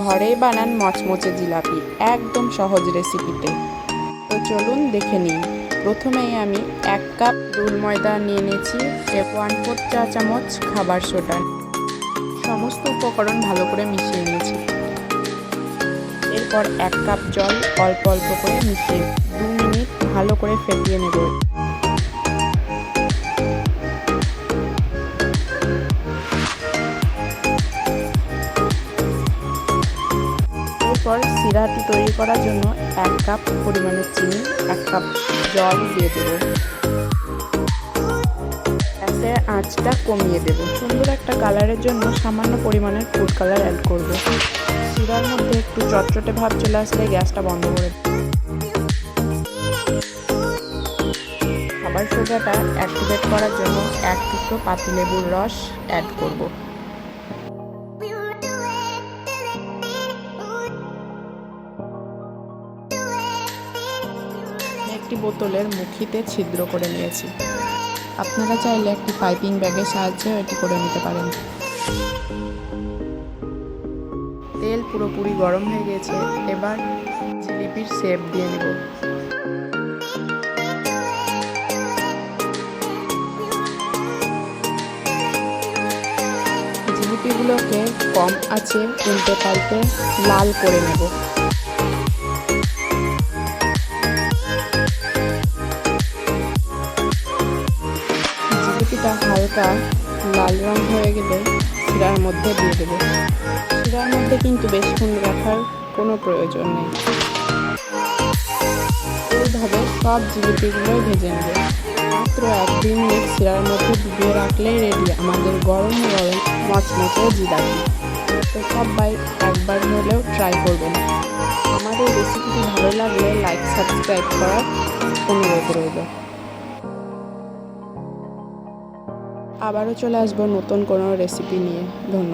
ঘরে বানান মচমচে জিলাপি, একদম সহজ রেসিপিতে। তো চলুন দেখে নিই। প্রথমেই আমি এক কাপ রুল ময়দা নিয়ে নিয়েছি ওয়ান ফোর চা চামচ খাবার সোডা। সমস্ত উপকরণ ভালো করে মিশিয়ে নিয়েছি। এরপর এক কাপ জল অল্প অল্প করে মিশিয়ে দু মিনিট ভালো করে ফেটিয়ে নেব। এরপর সিরাটি তৈরি করার জন্য এক কাপ পরিমাণে চিনি, এক কাপ জল দিয়ে দেব। গ্যাসের আঁচটা কমিয়ে দেব। সুন্দর একটা কালারের জন্য সামান্য পরিমাণের ফুড কালার অ্যাড করব। শিরার মধ্যে একটু চটচটে ভাব চলে আসলে গ্যাসটা বন্ধ করে। খাবার সোডাটা অ্যাক্টিভেট করার জন্য এক টুকরো পাতিলেবুর রস অ্যাড করব। একটি বোতলের মুখিতে ছিদ্র করে নিয়েছি। আপনারা চাইলে একটি পাইপিং ব্যাগের সাহায্যেও এটি করে নিতে পারেন। তেল পুরোপুরি গরম হয়ে গেছে, এবার জিলিপির শেপ দিয়ে নেব। জিলিপিগুলোকে কম আছে উল্টে পাল্টে লাল করে নেব। জিলিপিটা হালকা লাল রং হয়ে গেলে শিরার মধ্যে দিয়ে দেবো। শিরার মধ্যে কিন্তু বেশিক্ষণ রাখার কোনো প্রয়োজন নেই। এইভাবে সব জিলিপিগুলোই ভেজে নেবে। মাত্র এক দুই মিনিট শিরার মধ্যে ডুবিয়ে রাখলেই রেডি আমাদের গরম গরম মচমচে জিলাপি। তো সবাই একবার হলেও ট্রাই করবেন। এই রেসিপিটি ভালো লাগলে লাইক সাবস্ক্রাইব করার অনুরোধ রইল। আবারও চলে আসব নতুন কোনো রেসিপি নিয়ে। ধন্যবাদ।